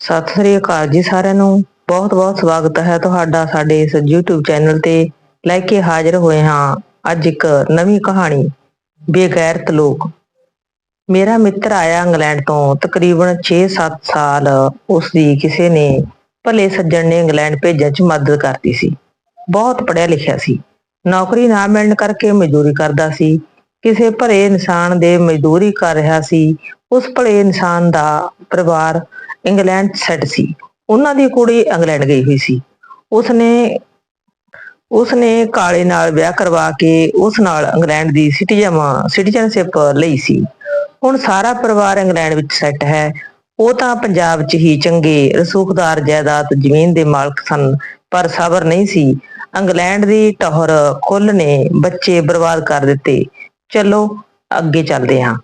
ਸਤਿ ਸ੍ਰੀ ਅਕਾਲ ਜੀ ਸਾਰਿਆਂ ਨੂੰ। ਬਹੁਤ-ਬਹੁਤ ਸਵਾਗਤ ਹੈ ਤੁਹਾਡਾ ਸਾਡੇ ਇਸ YouTube ਚੈਨਲ ਤੇ। ਲੈ ਕੇ ਹਾਜ਼ਰ ਹੋਏ ਹਾਂ ਅੱਜ ਇੱਕ ਨਵੀਂ ਕਹਾਣੀ, ਬੇਗੈਰਤ ਲੋਕ। ਮੇਰਾ ਮਿੱਤਰ ਆਇਆ ਇੰਗਲੈਂਡ ਤੋਂ, ਤਕਰੀਬਨ 6-7 ਸਾਲ ਉਸ ਦੀ ਕਿਸੇ ਨੇ ਭਲੇ ਸੱਜਣ ਨੇ ਇੰਗਲੈਂਡ ਭੇਜਣ 'ਚ ਮਦਦ ਕਰਤੀ ਸੀ। ਬਹੁਤ ਪੜ੍ਹਿਆ ਲਿਖਿਆ ਸੀ। ਨੌਕਰੀ ਨਾ ਮਿਲਣ ਕਰਕੇ ਮਜ਼ਦੂਰੀ ਕਰਦਾ ਸੀ। ਕਿਸੇ ਭਲੇ ਇਨਸਾਨ ਦੇ ਮਜ਼ਦੂਰੀ ਕਰ ਰਿਹਾ ਸੀ, ਉਸ ਭਲੇ ਇਨਸਾਨ ਦਾ ਪਰਿਵਾਰ ਇੰਗਲੈਂਡ ਸੈੱਟ ਸੀ। ਉਹਨਾਂ ਦੀ ਕੁੜੀ ਇੰਗਲੈਂਡ ਗਈ ਹੋਈ ਸੀ। ਉਸਨੇ ਉਸਨੇ ਕਾਲੇ ਨਾਲ ਵਿਆਹ ਕਰਵਾ ਕੇ ਉਸ ਨਾਲ ਇੰਗਲੈਂਡ ਦੀ ਸਿਟੀਜ਼ਨ, ਸਿਟੀਜ਼ਨਸ਼ਿਪ ਲਈ ਸੀ। ਹੁਣ ਸਾਰਾ ਪਰਿਵਾਰ ਇੰਗਲੈਂਡ ਵਿੱਚ ਸੈੱਟ ਹੈ। ਉਹ ਤਾਂ ਪੰਜਾਬ 'ਚ ਹੀ ਚੰਗੇ, ਰਸੂਖਦਾਰ ਜਾਇਦਾਦ ਜ਼ਮੀਨ ਦੇ ਮਾਲਕ ਸਨ, ਪਰ ਸਬਰ ਨਹੀਂ ਸੀ। ਇੰਗਲੈਂਡ ਦੀ ਟੌਹਰ ਕੁੱਲ ਨੇ ਬੱਚੇ ਬਰਬਾਦ ਕਰ ਦਿੱਤੇ। ਚਲੋ, ਅੱਗੇ ਚੱਲਦੇ ਹਾਂ।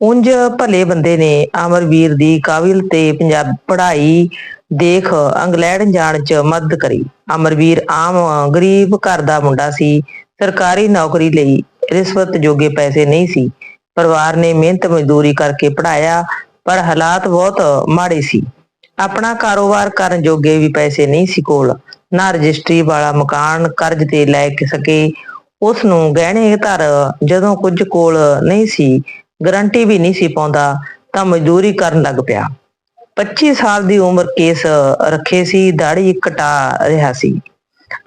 ਉੰਜ ਭਲੇ ਬੰਦੇ ਨੇ ਅਮਰਵੀਰ ਦੀ ਕਾਬਿਲ ਤੇ ਪੰਜਾਬ ਪੜ੍ਹਾਈ ਦੇਖ ਇੰਗਲੈਂਡ ਜਾਣ 'ਚ ਮਦਦ ਕਰੀ। ਅਮਰਵੀਰ ਆਮ ਗਰੀਬ ਘਰ ਦਾ ਮੁੰਡਾ ਸੀ। ਸਰਕਾਰੀ ਨੌਕਰੀ ਲਈ ਰਿਸ਼ਵਤ ਜੋਗੇ ਪੈਸੇ ਨਹੀਂ ਸੀ। ਪਰਿਵਾਰ ਨੇ ਮਿਹਨਤ ਮਜ਼ਦੂਰੀ ਕਰਕੇ ਪੜਾਇਆ ਪਰ ਹਾਲਾਤ ਬਹੁਤ ਮਾੜੇ ਸੀ। ਆਪਣਾ ਕਾਰੋਬਾਰ ਕਰਨ ਜੋਗੇ ਵੀ ਪੈਸੇ ਨਹੀਂ ਸੀ ਕੋਲ। ਨਾ ਰਜਿਸਟਰੀ ਵਾਲਾ ਮਕਾਨ ਕਰਜ਼ ਤੇ ਲੈ ਕੇ ਸਕੇ ਉਸ ਨੂੰ ਗਹਿਣੇ ਧਰ ਜਦੋਂ ਕੁਝ ਕੋਲ ਨਹੀਂ ਸੀ ਗਰੰਟੀ ਵੀ ਨਹੀਂ ਸੀ ਪਾਉਂਦਾ, ਤਾਂ ਮਜ਼ਦੂਰੀ ਕਰਨ ਲੱਗ ਪਿਆ। 25 ਸਾਲ ਦੀ ਉਮਰ ਕੇਸ ਰੱਖੇ ਸੀ ਦਾੜੀ ਕਟਾ ਰਿਹਾ ਸੀ।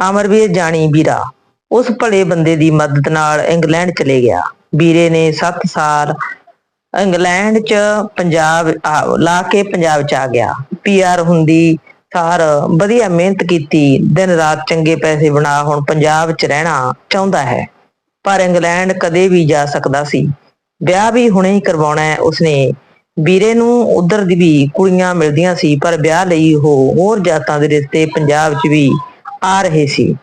ਅਮਰਵੀਰ ਜਾਣੀ ਵੀਰਾ, ਉਸ ਭਲੇ ਬੰਦੇ ਦੀ ਮਦਦ ਨਾਲ ਇੰਗਲੈਂਡ ਚਲੇ ਗਿਆ। ਵੀਰੇ ਨੇ 7 ਸਾਲ ਇੰਗਲੈਂਡ ਚ ਪੰਜਾਬ, ਆ- ਲਾ ਕੇ ਪੰਜਾਬ ਚ ਆ ਗਿਆ। ਪੀਆਰ ਹੁੰਦੀ ਸਾਰ ਵਧੀਆ ਮਿਹਨਤ ਕੀਤੀ, ਦਿਨ ਰਾਤ ਚੰਗੇ ਪੈਸੇ ਬਣਾ ਹੁਣ ਪੰਜਾਬ ਚ ਰਹਿਣਾ ਚਾਹੁੰਦਾ ਹੈ। ਪਰ ਇੰਗਲੈਂਡ ਕਦੇ ਵੀ ਜਾ ਸਕਦਾ ਸੀ। ਵਿਆਹ ਵੀ ਹੁਣੇ ਹੀ ਕਰਵਾਉਣਾ ਹੈ, ਉਸਨੇ ਵੀਰੇ ਨੂੰ ਉਧਰ ਦੀ ਵੀ ਕੁੜੀਆਂ ਮਿਲਦੀਆਂ ਸੀ, ਪਰ ਵਿਆਹ ਲਈ ਉਹ ਹੋਰ ਜਾਤਾਂ ਦੇ ਰਿਸ਼ਤੇ ਪੰਜਾਬ 'ਚ ਵੀ ਆ ਰਹੇ ਸੀ।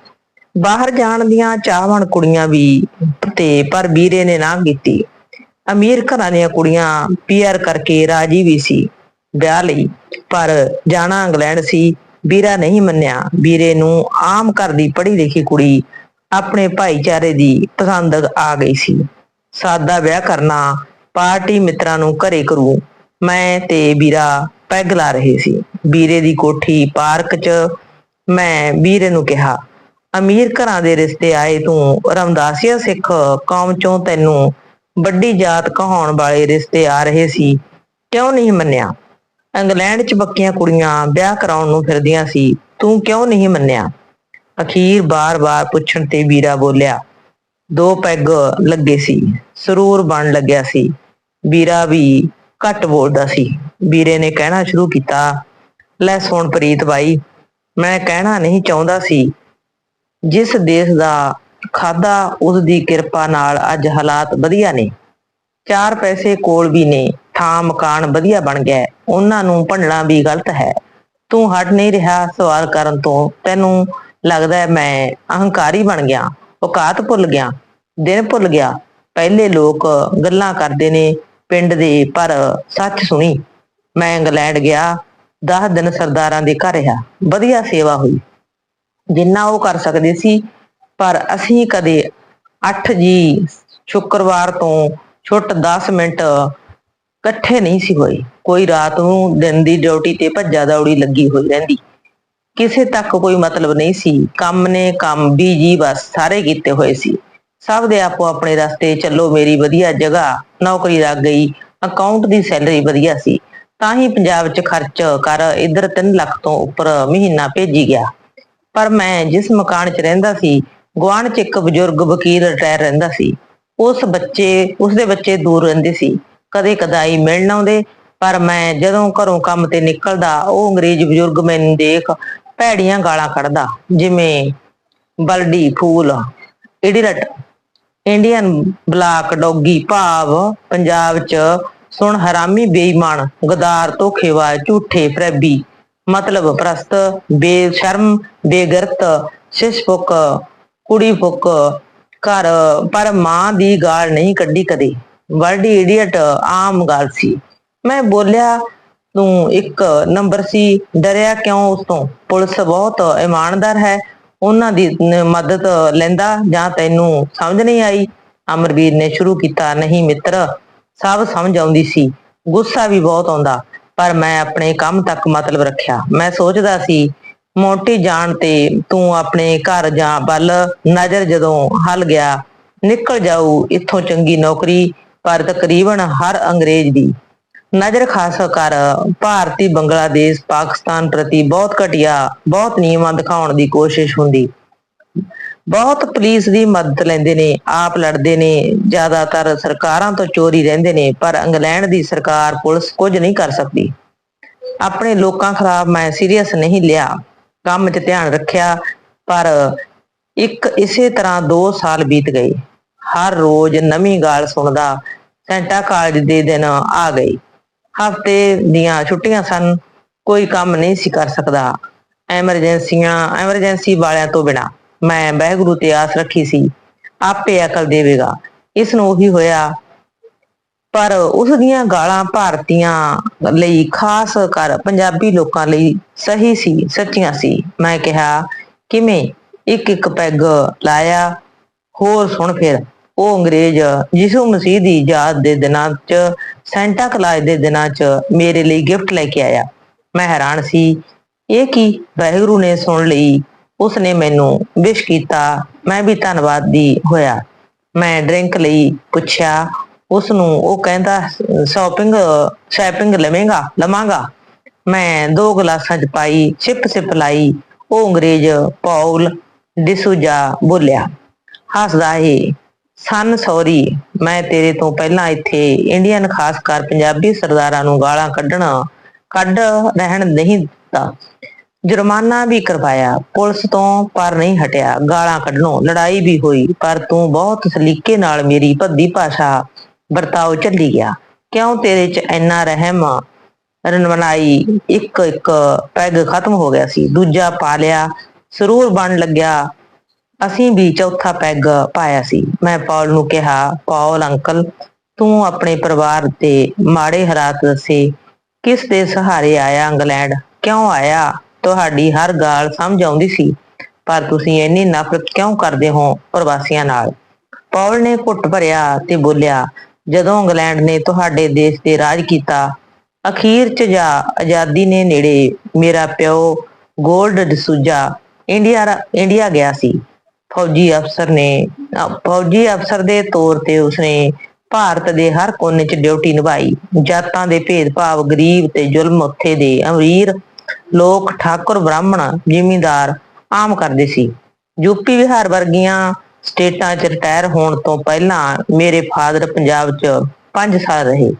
ਬਾਹਰ ਜਾਣ ਦੀਆਂ ਚਾਹਵਣ ਕੁੜੀਆਂ ਵੀ ਤੇ ਪਰ ਵੀਰੇ ਨੇ ਨਾ ਕੀਤੀ। ਅਮੀਰ ਘਰਾਂ ਦੀਆਂ ਕੁੜੀਆਂ ਪੀਆਰ ਕਰਕੇ ਰਾਜੀ ਵੀ ਸੀ। ਵਿਆਹ ਲਈ, ਪਰ ਜਾਣਾ ਇੰਗਲੈਂਡ ਸੀ, ਵੀਰਾ ਨਹੀਂ ਮੰਨਿਆ। ਵੀਰੇ ਨੂੰ ਆਮ ਘਰ ਦੀ ਪੜ੍ਹੀ ਲਿਖੀ ਕੁੜੀ ਆਪਣੇ ਭਾਈਚਾਰੇ ਦੀ ਪਸੰਦ ਆ ਗਈ ਸੀ। ਸਾਦਾ ਵਿਆਹ ਕਰਨਾ ਪਾਰਟੀ ਮਿੱਤਰਾਂ ਨੂੰ ਘਰੇ ਕਰੂ। ਮੈਂ ਤੇ ਵੀਰਾ ਪੈਗ ਲਾ ਰਹੇ ਸੀ। ਵੀਰੇ ਦੀ ਕੋਠੀ ਪਾਰਕ 'ਚ ਮੈਂ ਵੀਰੇ ਨੂੰ ਕਿਹਾ, ਅਮੀਰ ਘਰਾਂ ਦੇ ਰਿਸ਼ਤੇ ਆਏ ਤੂੰ, ਰਮਦਾਸੀਆ ਸਿੱਖ ਕੌਮ ਚੋਂ ਤੈਨੂੰ ਵੱਡੀ ਜਾਤ ਕਹਾਉਣ ਵਾਲੇ ਰਿਸ਼ਤੇ ਆ ਰਹੇ ਸੀ। ਕਿਉਂ ਨਹੀਂ ਮੰਨਿਆ? ਇੰਗਲੈਂਡ 'ਚ ਬੱਕੀਆਂ ਕੁੜੀਆਂ ਵਿਆਹ ਕਰਾਉਣ ਨੂੰ ਫਿਰਦੀਆਂ ਸੀ। ਤੂੰ ਕਿਉਂ ਨਹੀਂ ਮੰਨਿਆ? ਅਖੀਰ ਬਾਰ-ਬਾਰ ਪੁੱਛਣ ਤੇ ਵੀਰਾ ਬੋਲਿਆ, ਦੋ ਪੈਗ ਲੱਗੇ ਸੀ, ਸਰੂਰ ਬਣ ਲੱਗਿਆ ਸੀ। ਵੀਰਾ ਵੀ ਘੱਟ ਬੋਲਦਾ ਸੀ। ਵੀਰੇ ਨੇ ਕਹਿਣਾ ਸ਼ੁਰੂ ਕੀਤਾ, ਲੈ ਸੁਣ ਪ੍ਰੀਤ ਬਾਈ, ਮੈਂ ਕਹਿਣਾ ਨਹੀਂ ਚਾਹੁੰਦਾ ਸੀ। ਜਿਸ ਦੇਸ਼ ਦਾ ਖਾਦਾ ਉਸ ਦੀ ਕਿਰਪਾ ਨਾਲ ਅੱਜ ਹਾਲਾਤ ਵਧੀਆ ਨੇ। ਚਾਰ ਪੈਸੇ ਕੋਲ ਵੀ ਨੇ। ਥਾਂ ਮਕਾਨ ਵਧੀਆ ਬਣ ਗਿਆ ਉਹਨਾਂ ਨੂੰ ਭੰਡਣਾ ਵੀ ਗਲਤ ਹੈ। ਤੂੰ ਹਟ ਨਹੀਂ ਰਿਹਾ ਸਵਾਲ ਕਰਨ ਤੋਂ। ਤੈਨੂੰ ਲੱਗਦਾ ਹੈ ਮੈਂ ਅਹੰਕਾਰੀ ਬਣ ਗਿਆ। ਔਕਾਤ ਭੁੱਲ ਗਿਆ। ਦਿਨ ਭੁੱਲ ਗਿਆ। ਪਹਿਲੇ ਲੋਕ ਗੱਲਾਂ ਕਰਦੇ ਨੇ ਪਿੰਡ ਦੇ, ਪਰ ਸੱਚ ਸੁਣੀ। ਮੈਂ ਇੰਗਲੈਂਡ ਗਿਆ। 10 ਦਿਨ ਸਰਦਾਰਾਂ ਦੇ ਘਰ ਰਿਹਾ। ਵਧੀਆ ਸੇਵਾ ਹੋਈ। ਜਿੰਨਾ ਉਹ ਕਰ ਸਕਦੇ ਸੀ, ਪਰ ਅਸੀਂ ਕਦੇ 8 ਜੀ ਸ਼ੁੱਕਰਵਾਰ ਤੋਂ ਛੁੱਟ 10 ਮਿੰਟ ਇਕੱਠੇ ਨਹੀਂ ਸੀ ਹੋਏ। ਕੋਈ ਰਾਤ ਨੂੰ ਦਿਨ ਦੀ ਡਿਊਟੀ ਤੇ ਭੱਜਾ ਦੌੜੀ ਲੱਗੀ ਹੋਈ ਰਹਿੰਦੀ। ਕਿਸੇ ਤੱਕ ਕੋਈ ਮਤਲਬ ਨਹੀਂ ਸੀ। ਕੰਮ ਨੇ ਕੰਮ, ਬੀਜੀ ਬਸ, ਸਾਰੇ ਕੀਤੇ ਹੋਏ ਸੀ। ਸਭ ਦੇ ਆਪੋ ਆਪਣੇ ਰਸਤੇ, ਚੱਲੋ ਮੇਰੀ ਵਧੀਆ ਜਗ੍ਹਾ, ਨੌਕਰੀ ਲੱਗ ਗਈ ਅਕਾਊਂਟ ਦੀ ਸੈਲਰੀ ਵਧੀਆ ਸੀ। ਤਾਂ ਹੀ ਪੰਜਾਬ 'ਚ ਖਰਚ ਕਰ ਇੱਧਰ 3 ਲੱਖ ਤੋਂ ਉੱਪਰ ਮਹੀਨਾ ਭੇਜੀ ਗਿਆ। ਪਰ ਮੈਂ ਜਿਸ ਮਕਾਨ 'ਚ ਰਹਿੰਦਾ ਸੀ, ਗੁਆਂਢ 'ਚ ਇੱਕ ਬਜ਼ੁਰਗ ਵਕੀਲ ਰਿਟਾਇਰ ਰਹਿੰਦਾ ਸੀ। ਉਸ ਬੱਚੇ ਉਸਦੇ ਬੱਚੇ ਦੂਰ ਰਹਿੰਦੇ ਸੀ। ਕਦੇ ਕਦਾਈ ਮਿਲਣ ਆਉਂਦੇ। ਪਰ ਮੈਂ ਜਦੋਂ ਘਰੋਂ ਕੰਮ ਤੇ ਨਿਕਲਦਾ, ਉਹ ਅੰਗਰੇਜ਼ ਬਜ਼ੁਰਗ ਮੈਨੂੰ ਦੇਖ ਭੈੜੀਆਂ ਗਾਲਾਂ ਕੱਢਦਾ। ਜਿਵੇਂ ਬਲਡੀ ਫੂਲ, ਇਡੀਰਟ, ਇੰਡੀਅਨ ਬਲਾਕ ਡੌਗੀ ਭਾਵ, ਪੰਜਾਬ 'ਚ ਸੁਣ ਹਰਾਮੀ, ਬੇਈਮਾਨ, ਗਦਾਰ ਧੋਖੇਵਾ ਝੂਠੇ ਫਰੈਬੀ ਮਤਲਬ ਪ੍ਰਸਤ, ਬੇਸ਼ਰਮ, ਬੇਗਰਤ ਸਿਸਫੁਕ ਕੁੜੀ ਫੁੱਕ ਘਰ, ਪਰ ਮਾਂ ਦੀ ਗਾਲ ਨਹੀਂ ਕੱਢੀ ਕਦੇ। ਵਰਡੀ ਇਡੀਅਟ ਆਮ ਗੱਲ ਸੀ। ਮੈਂ ਬੋਲਿਆ, ਤੂੰ ਇੱਕ ਨੰਬਰ ਸੀ, ਡਰਿਆ ਕਿਉਂ ਉਸ ਤੋਂ ਪੁਲਿਸ ਬਹੁਤ ਇਮਾਨਦਾਰ ਹੈ, ਉਹਨਾਂ ਦੀ ਮਦਦ ਲੈਂਦਾ ਜਾਂ ਤੈਨੂੰ ਸਮਝ ਨਹੀਂ ਆਈ? ਅਮਰਵੀਰ ਨੇ ਸ਼ੁਰੂ ਕੀਤਾ, ਨਹੀਂ ਮਿੱਤਰ, ਸਭ ਸਮਝ ਆਉਂਦੀ ਸੀ। ਗੁੱਸਾ ਵੀ ਬਹੁਤ ਆਉਂਦਾ, ਪਰ ਮੈਂ ਆਪਣੇ ਕੰਮ ਤੱਕ ਮਤਲਬ ਰੱਖਿਆ। ਮੈਂ ਸੋਚਦਾ ਸੀ, ਮੋਟੀ ਜਾਣ ਤੇ ਤੂੰ ਆਪਣੇ ਘਰ ਜਾਂ ਵੱਲ ਨਜ਼ਰ ਜਦੋਂ ਹਲ ਗਿਆ, ਨਿਕਲ ਜਾਊ, ਇੱਥੋਂ ਚੰਗੀ ਨੌਕਰੀ ਪਰ ਤਕਰੀਬਨ ਹਰ ਅੰਗਰੇਜ਼ ਦੀ ਨਜ਼ਰ ਖਾਸ ਕਰ ਭਾਰਤੀ ਬੰਗਲਾਦੇਸ਼, ਪਾਕਿਸਤਾਨ ਪ੍ਰਤੀ ਬਹੁਤ ਘਟੀਆ, ਬਹੁਤ ਨਿਯਮਾਂ ਦਿਖਾਉਣ ਦੀ ਕੋਸ਼ਿਸ਼ ਹੁੰਦੀ। ਬਹੁਤ ਪੁਲਿਸ ਦੀ ਮਦਦ ਲੈਂਦੇ ਨੇ, ਆਪ ਲੜਦੇ ਨੇ, ਜ਼ਿਆਦਾਤਰ ਸਰਕਾਰਾਂ ਤੋਂ ਚੋਰੀ ਰਹਿੰਦੇ ਨੇ, ਪਰ ਇੰਗਲੈਂਡ ਦੀ ਸਰਕਾਰ ਪੁਲਿਸ ਕੁਝ ਨਹੀਂ ਕਰ ਸਕਦੀ। ਆਪਣੇ ਲੋਕਾਂ ਖਿਲਾਫ ਮੈਂ ਸੀਰੀਅਸ ਨਹੀਂ ਲਿਆ, ਕੰਮ 'ਚ ਧਿਆਨ ਰੱਖਿਆ, ਪਰ ਇੱਕ ਇਸੇ ਤਰ੍ਹਾਂ 2 ਸਾਲ ਬੀਤ ਗਏ। ਹਰ ਰੋਜ਼ ਨਵੀਂ ਗਾਲ ਸੁਣਦਾ ਸੈਂਟਾ ਕਾਲਜ ਦੇ ਦਿਨ ਆ ਗਈ ਹਫ਼ਤੇ ਦੀਆਂ ਛੁੱਟੀਆਂ ਸਨ, ਕੋਈ ਕੰਮ ਨਹੀਂ ਸੀ ਕਰ ਸਕਦਾ। ਐਮਰਜੈਂਸੀਆਂ, ਐਮਰਜੈਂਸੀ ਵਾਲਿਆਂ ਤੋਂ ਬਿਨਾ ਮੈਂ ਵਾਹਿਗੁਰੂ ਤੇ ਆਸ ਰੱਖੀ ਸੀ, ਆਪੇ ਅਕਲ ਦੇਵੇਗਾ। ਇਸ ਨੂੰ ਉਹੀ ਹੋਇਆ, ਪਰ ਉਸ ਦੀਆਂ ਗਾਲਾਂ ਭਾਰਤੀਆਂ ਲਈ ਖਾਸ ਕਰ ਪੰਜਾਬੀ ਲੋਕਾਂ ਲਈ ਸਹੀ ਸੀ, ਸੱਚੀਆਂ ਸੀ। ਮੈਂ ਕਿਹਾ, ਕਿਵੇਂ ਇੱਕ ਇੱਕ ਪੈਗ ਲਾਇਆ? ਹੋਰ ਸੁਣ ਫਿਰ। ਉਹ ਅੰਗਰੇਜ਼ ਯਿਸੂ ਮਸੀਹ ਦੀ ਯਾਦ ਦੇ ਦਿਨਾਂ 'ਚ, ਸੈਂਟਾ ਕਲਾਜ ਦੇ ਦਿਨਾਂ 'ਚ ਮੇਰੇ ਲਈ ਗਿਫਟ ਲੈ ਕੇ ਆਇਆ। ਮੈਂ ਹੈਰਾਨ ਸੀ। ਇਹ ਕੀ? ਵਾਹਿਗੁਰੂ ਨੇ ਸੁਣ ਲਈ। ਉਸਨੇ ਮੈਨੂੰ ਵਿਸ਼ ਕੀਤਾ। ਮੈਂ ਵੀ ਧੰਨਵਾਦੀ ਹੋਇਆ। ਮੈਂ ਡਰਿੰਕ ਲਈ ਪੁੱਛਿਆ। ਉਸ ਨੂੰ ਉਹ ਕਹਿੰਦਾ ਸ਼ਾਪਿੰਗ ਸ਼ਾਪਿੰਗ ਲਵੇਂਗਾ? ਲਵਾਂਗਾ? ਮੈਂ ਦੋ ਗਲਾਸਾਂ 'ਚ ਪਾਈ ਸਿਪ ਸਿਪ ਲਾਈ। ਉਹ ਅੰਗਰੇਜ਼ ਪੌਲ ਡਿਸੂਜਾ ਬੋਲਿਆ, ਹੱਸਦਾ ਏ। ਸਨ ਸੌਰੀ ਮੈਂ ਤੇਰੇ ਤੋਂ ਪਹਿਲਾਂ ਇੱਥੇ ਇੰਡੀਅਨ ਖਾਸ ਕਰ ਪੰਜਾਬੀ ਸਰਦਾਰਾਂ ਨੂੰ ਗਾਲਾਂ ਕੱਢਣਾ, ਕੱਢ ਰਹਿਣ ਨਹੀਂ ਦਿੱਤਾ। ਜੁਰਮਾਨਾ ਵੀ ਕਰਵਾਇਆ, ਪੁਲਿਸ ਤੋਂ ਪਰ ਨਹੀਂ ਹਟਿਆ, ਗਾਲਾਂ ਕੱਢਣੋਂ ਲੜਾਈ ਵੀ ਹੋਈ, ਪਰ ਤੂੰ ਬਹੁਤ ਸਲੀਕੇ ਨਾਲ ਮੇਰੀ ਭੱਦੀ ਭਾਸ਼ਾ ਵਰਤਾਓ ਚੱਲੀ ਗਿਆ। ਕਿਉਂ ਤੇਰੇ 'ਚ ਇੰਨਾ ਰਹਿਮ, ਰਣਵਨਾਈ ਇੱਕ ਇੱਕ ਪੈਗ ਖਤਮ ਹੋ ਗਿਆ ਸੀ। ਦੂਜਾ ਪਾ ਲਿਆ, ਸਰੂਰ ਬਣ ਲੱਗਿਆ ਅਸੀਂ ਵੀ ਚੌਥਾ ਪੈਗ ਪਾਇਆ ਸੀ। ਮੈਂ ਪੌਲ ਨੂੰ ਕਿਹਾ, ਪੌਲ, ਅੰਕਲ, ਤੂੰ ਆਪਣੇ ਪਰਿਵਾਰ ਤੇ ਮਾੜੇ ਹਾਲਾਤ ਦੱਸੇ। ਕਿਸ ਦੇ ਸਹਾਰੇ ਆਇਆ ਇੰਗਲੈਂਡ? ਕਿਉਂ ਆਇਆ? ਤੁਹਾਡੀ ਹਰ ਗੱਲ ਸਮਝ ਆਉਂਦੀ ਸੀ, ਪਰ ਤੁਸੀਂ ਇੰਨੀ ਨਫ਼ਰਤ ਕਿਉਂ ਕਰਦੇ ਹੋ ਪ੍ਰਵਾਸੀਆਂ ਨਾਲ? ਪੌਲ ਨੇ ਘੁੱਟ ਭਰਿਆ ਤੇ ਬੋਲਿਆ, ਜਦੋਂ ਇੰਗਲੈਂਡ ਨੇ ਤੁਹਾਡੇ ਦੇਸ਼ ਤੇ ਰਾਜ ਕੀਤਾ, ਅਖੀਰ ਚ ਜਾ ਆਜ਼ਾਦੀ ਨੇ ਨੇੜੇ ਮੇਰਾ ਪਿਓ ਗੋਲਡ ਡਿਸੂਜਾ ਇੰਡੀਆ ਇੰਡੀਆ ਗਿਆ ਸੀ। ਫੌਜੀ ਅਫਸਰ ਨੇ ਫੌਜੀ ਅਫਸਰ ਦੇ ਤੌਰ ਤੇ ਉਸਨੇ ਭਾਰਤ ਦੇ ਹਰ ਕੋਨੇ 'ਚ ਡਿਊਟੀ ਨਿਭਾਈ। ਜਾਤਾਂ ਦੇ ਭੇਦਭਾਵ, ਗਰੀਬ ਤੇ ਜ਼ੁਲਮ ਉੱਥੇ ਦੇ ਅਮੀਰ ਲੋਕ ਠਾਕੁਰ ਬ੍ਰਾਹਮਣ ਜ਼ਿਮੀਂਦਾਰ ਆਮ ਕਰਦੇ ਸੀ। ਯੂਪੀ ਵਿਹਾਰ ਵਰਗੀਆਂ ਸਟੇਟਾਂ 'ਚ ਰਿਟਾਇਰ ਹੋਣ ਤੋਂ ਪਹਿਲਾਂ ਮੇਰੇ ਫਾਦਰ ਪੰਜਾਬ 'ਚ 5 ਸਾਲ ਰਹੇ।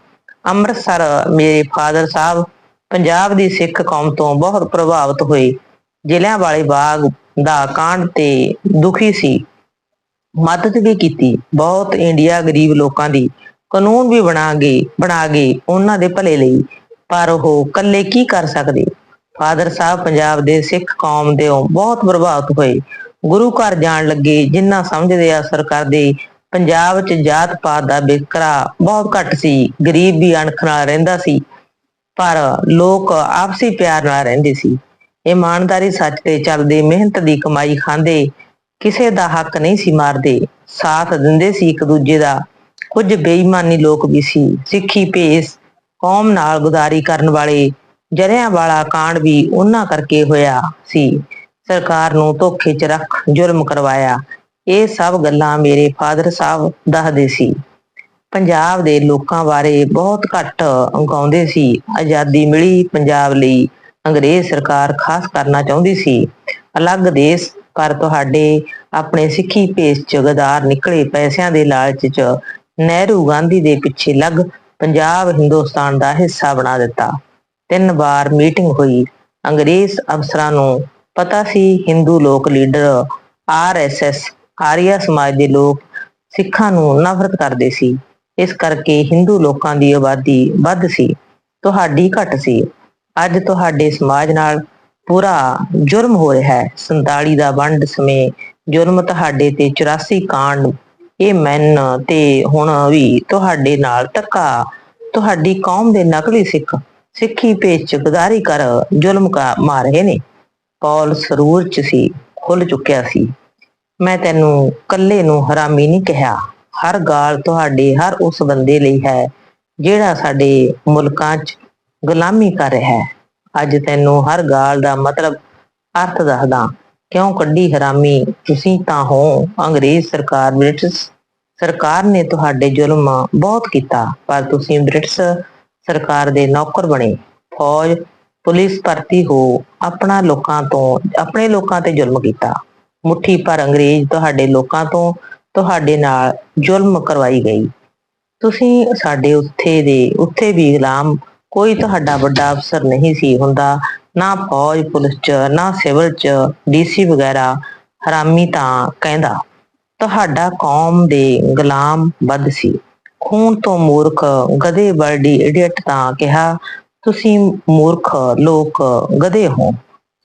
ਅੰਮ੍ਰਿਤਸਰ ਮੇਰੇ ਫਾਦਰ ਸਾਹਿਬ ਪੰਜਾਬ ਦੀ ਸਿੱਖ ਕੌਮ ਤੋਂ ਬਹੁਤ ਪ੍ਰਭਾਵਿਤ ਹੋਏ। ਜ਼ਿਲ੍ਹਿਆਂ ਵਾਲੇ ਬਾਗ ਦਾ ਕਾਂਡ ਤੇ ਦੁਖੀ ਸੀ। ਮਦਦ ਵੀ ਕੀਤੀ। ਬਹੁਤ ਇੰਡੀਆ ਗਰੀਬ ਲੋਕਾਂ ਦੀ ਕਾਨੂੰਨ ਵੀ ਬਣਾ ਗਏ ਬਣਾ ਗਏ ਉਹਨਾਂ ਦੇ ਭਲੇ ਲਈ। ਪਰ ਉਹ ਇਕੱਲੇ ਕੀ ਕਰ ਸਕਦੇ? ਫਾਦਰ ਸਾਹਿਬ ਪੰਜਾਬ ਦੇ ਸਿੱਖ ਕੌਮ ਦੇ ਬਹੁਤ ਪ੍ਰਭਾਵਿਤ ਹੋਏ। ਗੁਰੂ ਘਰ ਜਾਣ ਲੱਗੇ ਜਿੰਨਾ ਸਮਝਦੇ ਆ ਅਸਰ ਕਰਦੇ, ਪੰਜਾਬ 'ਚ ਜਾਤ ਪਾਤ ਦਾ ਵਿਕਰਾ ਬਹੁਤ ਘੱਟ ਸੀ। ਗਰੀਬ ਵੀ ਅਣਖ ਨਾਲ ਰਹਿੰਦਾ ਸੀ, ਪਰ ਲੋਕ ਆਪਸੀ ਪਿਆਰ ਨਾਲ ਰਹਿੰਦੇ ਸੀ। ਇਮਾਨਦਾਰੀ ਸੱਚ ਤੇ ਚੱਲਦੇ ਮਿਹਨਤ ਦੀ ਕਮਾਈ ਖਾਂਦੇ, ਕਿਸੇ ਦਾ ਹੱਕ ਨਹੀਂ ਸੀ ਮਾਰਦੇ, ਸਾਥ ਦਿੰਦੇ ਸੀ ਇੱਕ ਦੂਜੇ ਦਾ। ਕੁਝ ਬੇਈਮਾਨੀ ਲੋਕ ਵੀ ਸੀ, ਸਿੱਖੀ ਭੇਸ, ਕੌਮ ਨਾਲ ਗੁਜ਼ਾਰੀ ਕਰਨ ਵਾਲੇ, ਜਰਿਆਂ ਵਾਲਾ ਕਾਂਡ ਵੀ ਉਹਨਾਂ ਕਰਕੇ ਹੋਇਆ ਸੀ। ਸਰਕਾਰ ਨੂੰ ਧੋਖੇ 'ਚ ਰੱਖ, ਜੁਰਮ ਕਰਵਾਇਆ। ਇਹ ਸਭ ਗੱਲਾਂ ਮੇਰੇ ਫਾਦਰ ਸਾਹਿਬ ਦੱਸਦੇ ਸੀ। ਪੰਜਾਬ ਦੇ ਲੋਕਾਂ ਬਾਰੇ ਬਹੁਤ ਘੱਟ ਗਾਉਂਦੇ ਸੀ। ਆਜ਼ਾਦੀ ਮਿਲੀ ਪੰਜਾਬ ਲਈ। ਅੰਗਰੇਜ਼ ਸਰਕਾਰ ਖਾਸ ਕਰਨਾ ਚਾਹੁੰਦੀ ਸੀ। ਅਲੱਗ ਦੇਸ਼ ਪਰ ਤੁਹਾਡੇ ਆਪਣੇ ਸਿੱਖੀ ਭੇਸ ਚ ਗਦਾਰ ਨਿਕਲੇ ਪੈਸਿਆਂ ਦੇ ਲਾਲਚ ਚ ਨਹਿਰੂ ਗਾਂਧੀ ਦੇ ਪਿੱਛੇ ਲੱਗ ਪੰਜਾਬ ਹਿੰਦੁਸਤਾਨ ਦਾ ਹਿੱਸਾ ਬਣਾ ਦਿੱਤਾ। ਤਿੰਨ ਵਾਰ ਮੀਟਿੰਗ ਹੋਈ। ਅੰਗਰੇਜ਼ ਅਫਸਰਾਂ ਨੂੰ ਪਤਾ ਸੀ ਹਿੰਦੂ ਲੋਕ ਲੀਡਰ ਆਰਐਸਐਸ ਆਰੀਆ ਸਮਾਜ ਦੇ ਲੋਕ ਸਿੱਖਾਂ ਨੂੰ ਨਫ਼ਰਤ ਕਰਦੇ ਸੀ। ਇਸ ਕਰਕੇ ਹਿੰਦੂ ਲੋਕਾਂ ਦੀ ਆਬਾਦੀ ਵੱਧ ਸੀ। ਤੁਹਾਡੀ ਘੱਟ ਸੀ। ਅੱਜ ਤੁਹਾਡੇ ਸਮਾਜ ਨਾਲ ਪੂਰਾ ਜੁਰਮ ਹੋ ਰਿਹਾ ਹੈ। 47 ਦਾ ਵੰਡ ਸਮੇਂ ਜੁਰਮ ਤੁਹਾਡੇ ਤੇ 84 ਕਾਂਡ। ਇਹ ਮੈਨ ਤੇ ਹੁਣ ਵੀ ਤੁਹਾਡੇ ਨਾਲ ਧੱਕਾ। ਤੁਹਾਡੀ ਕੌਮ ਦੇ ਨਕਲੀ ਸਿੱਖ, ਸਿੱਖੀ ਪੇਚ ਚ ਕਰ ਜ਼ੁਲਮ ਕਾ ਮਾਰ ਰਹੇ ਨੇ। ਪੌਲ ਸਰੂਰ ਚ ਸੀ, ਖੁੱਲ ਚੁੱਕਿਆ ਸੀ। ਮੈਂ ਤੈਨੂੰ ਕੱਲੇ ਨੂੰ ਹਰਾਮੀ ਨਹੀਂ ਕਿਹਾ। ਹਰ ਗਾਲ ਤੁਹਾਡੇ ਹਰ ਉਸ ਬੰਦੇ ਲਈ ਹੈ, ਜਿਹੜਾ ਸਾਡੇ ਮੁਲਕਾਂ 'ਚ ਗੁਲਾਮੀ ਕਰ ਰਿਹਾ ਹੈ। ਅੱਜ ਤੈਨੂੰ ਹਰ ਗਾਲ ਦਾ ਮਤਲਬ ਅਰਥ ਦੱਸਦਾ ਕਿਉਂ ਕੱਢੀ ਹਰਾਮੀ? ਤੁਸੀਂ ਤਾਂ ਹੋ ਅੰਗਰੇਜ਼ ਸਰਕਾਰ, ਬ੍ਰਿਟਿਸ਼ ਸਰਕਾਰ ਨੇ ਤੁਹਾਡੇ ਜ਼ੁਲਮ ਬਹੁਤ ਕੀਤਾ, ਪਰ ਤੁਸੀਂ ਬ੍ਰਿਟਿਸ਼ ਸਰਕਾਰ ਦੇ ਨੌਕਰ ਬਣੇ। ਫੌਜ, ਪੁਲਿਸ ਭਰਤੀ ਹੋ ਆਪਣਾ ਲੋਕਾਂ ਤੋਂ, ਆਪਣੇ ਲੋਕਾਂ ਤੇ ਜ਼ੁਲਮ ਕੀਤਾ। ਮੁੱਠੀ ਪਰ ਅੰਗਰੇਜ਼ ਤੁਹਾਡੇ ਲੋਕਾਂ ਤੋਂ, ਤੁਹਾਡੇ ਨਾਲ ਜ਼ੁਲਮ ਕਰਵਾਈ ਗਈ। ਤੁਸੀਂ ਸਾਡੇ ਉੱਥੇ ਦੇ, ਉੱਥੇ ਵੀ ਗੁਲਾਮ ਕੋਈ ਤੁਹਾਡਾ ਵੱਡਾ ਅਫਸਰ ਨਹੀਂ ਸੀ ਹੁੰਦਾ, ਨਾ ਫੌਜ, ਪੁਲਿਸ ਚ, ਨਾ ਸਿਵਲ ਚ, ਡੀਸੀ ਵਗੈਰਾ, ਹਰਾਮੀ ਤਾਂ ਕਹਿੰਦਾ। ਤੁਹਾਡਾ ਕੌਮ ਦੇ ਗੁਲਾਮ ਵੱਧ ਸੀ। ਖੂਨ ਤੋਂ ਮੂਰਖ, ਗਧੇ ਵਰਡੀ ਇਡੀਅਟ ਤਾਂ ਕਿਹਾ, ਤੁਸੀਂ ਮੂਰਖ ਲੋਕ ਗਧੇ ਹੋ।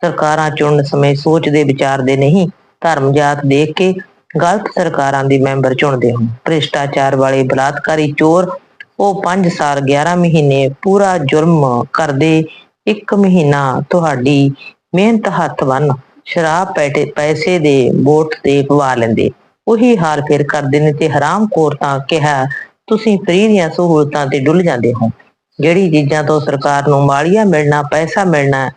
ਸਰਕਾਰਾਂ ਚੁਣਨ ਸਮੇਂ ਸੋਚਦੇ ਵਿਚਾਰਦੇ ਨਹੀਂ, ਧਰਮ ਜਾਤ ਦੇਖ ਕੇ ਗਲਤ ਸਰਕਾਰਾਂ ਦੇ ਮੈਂਬਰ ਚੁਣਦੇ ਹੋ। ਭ੍ਰਿਸ਼ਟਾਚਾਰ ਵਾਲੇ ਬਲਾਤਕਾਰੀ ਚੋਰ ਉਹ 5 ਸਾਲ 11 ਮਹੀਨੇ ਪੂਰਾ ਜੁਰਮ ਕਰਦੇ, ਇੱਕ ਮਹੀਨਾ ਤੁਹਾਡੀ ਮਿਹਨਤ ਹੱਥ ਬੰਨ ਸ਼ਰਾਬ ਪੈਟੇ, ਪੈਸੇ ਦੇ ਵੋਟ ਤੇ ਪਵਾ ਲੈਂਦੇ। ਉਹੀ ਹਾਲ ਫਿਰ ਕਰਦੇ ਨੇ ਤੇ ਹਰਾਮਖੋਰ ਤਾਂ ਕਿਹਾ, ਤੁਸੀਂ ਫਰੀ ਦੀਆਂ ਸਹੂਲਤਾਂ ਤੇ ਡੁੱਲ ਜਾਂਦੇ ਹੋ। ਜਿਹੜੀ ਚੀਜ਼ਾਂ ਤੋਂ ਸਰਕਾਰ ਨੂੰ ਮਾਲੀਆ ਮਿਲਣਾ, ਪੈਸਾ ਮਿਲਣਾ,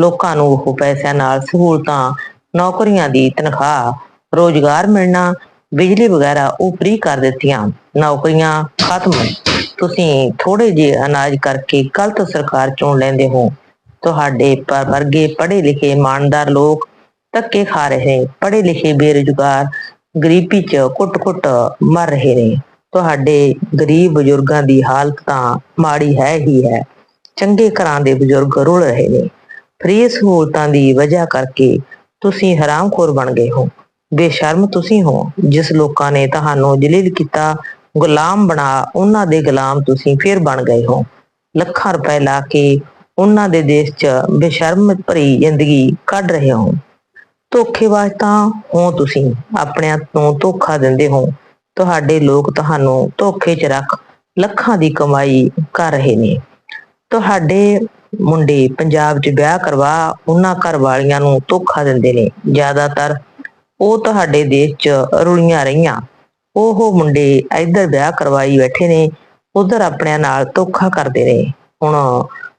ਲੋਕਾਂ ਨੂੰ ਉਹ ਪੈਸਿਆਂ ਨਾਲ ਸਹੂਲਤਾਂ, ਨੌਕਰੀਆਂ ਦੀ ਤਨਖਾਹ, ਰੋਜ਼ਗਾਰ ਮਿਲਣਾ, ਬਿਜਲੀ ਵਗੈਰਾ ਉਹ ਫ੍ਰੀ ਕਰ ਦਿੱਤੀਆਂ। ਨੌਕਰੀਆਂ ਖਤਮ ਤੁਸੀਂ ਥੋੜੇ ਜਿਹੇ ਅਨਾਜ ਕਰਕੇ ਗਲਤ ਸਰਕਾਰ ਚੁਣ ਲੈਂਦੇ ਹੋ। ਤੁਹਾਡੇ ਵਰਗੇ ਪੜ੍ਹੇ ਲਿਖੇ ਇਮਾਨਦਾਰ ਲੋਕ ਧੱਕੇ ਖਾ ਰਹੇ ਪੜ੍ਹੇ ਲਿਖੇ ਬੇਰੁਜ਼ਗਾਰ, ਗਰੀਬੀ 'ਚ ਕੁੱਟ-ਕੁੱਟ ਮਰ ਰਹੇ ਨੇ। ਤੁਹਾਡੇ ਗਰੀਬ ਬਜ਼ੁਰਗਾਂ ਦੀ ਹਾਲਤ ਤਾਂ ਮਾੜੀ ਹੈ ਹੀ ਹੈ। ਚੰਗੇ ਘਰਾਂ ਦੇ ਬਜ਼ੁਰਗ ਰੁਲ ਰਹੇ ਨੇ। ਫਰੀ ਸਹੂਲਤਾਂ ਦੀ ਵਜ੍ਹਾ ਕਰਕੇ ਤੁਸੀਂ ਹਰਾਮਖੋਰ ਬਣ ਗਏ ਹੋ। ਬੇਸ਼ਰਮ ਤੁਸੀਂ ਹੋ। ਜਿਸ ਲੋਕਾਂ ਨੇ ਤੁਹਾਨੂੰ ਜਲੀਲ ਕੀਤਾ ਗੁਲਾਮ ਬਣਾ, ਉਹਨਾਂ ਦੇ ਗੁਲਾਮ ਤੁਸੀਂ ਫਿਰ ਬਣ ਗਏ ਹੋ। ਲੱਖਾਂ ਰੁਪਏ ਲਾ ਕੇ ਉਹਨਾਂ ਦੇ ਦੇਸ਼ 'ਚ ਬੇਸ਼ਰਮ ਭਰੀ ਜ਼ਿੰਦਗੀ ਕੱਢ ਰਹੇ ਹੋ। ਧੋਖੇਬਾਜ਼ ਤਾਂ ਹੋ ਤੁਸੀਂ ਆਪਣਿਆਂ ਤੋਂ ਧੋਖਾ ਦਿੰਦੇ ਹੋ। ਤੁਹਾਡੇ ਲੋਕ ਤੁਹਾਨੂੰ ਧੋਖੇ 'ਚ ਰੱਖ ਲੱਖਾਂ ਦੀ ਕਮਾਈ ਕਰ ਰਹੇ ਨੇ। ਤੁਹਾਡੇ ਮੁੰਡੇ ਪੰਜਾਬ 'ਚ ਵਿਆਹ ਕਰਵਾ, ਉਹਨਾਂ ਘਰ ਵਾਲੀਆਂ ਨੂੰ ਧੋਖਾ ਦਿੰਦੇ ਨੇ। ਜ਼ਿਆਦਾਤਰ ਉਹ ਤੁਹਾਡੇ ਦੇਸ਼ 'ਚ ਰੁਲੀਆਂ ਰਹੀਆਂ। ਉਹ ਮੁੰਡੇ ਇੱਧਰ ਵਿਆਹ ਕਰਵਾਈ ਬੈਠੇ ਨੇ, ਉਧਰ ਆਪਣਿਆਂ ਨਾਲ ਧੋਖਾ ਕਰਦੇ ਨੇ। ਹੁਣ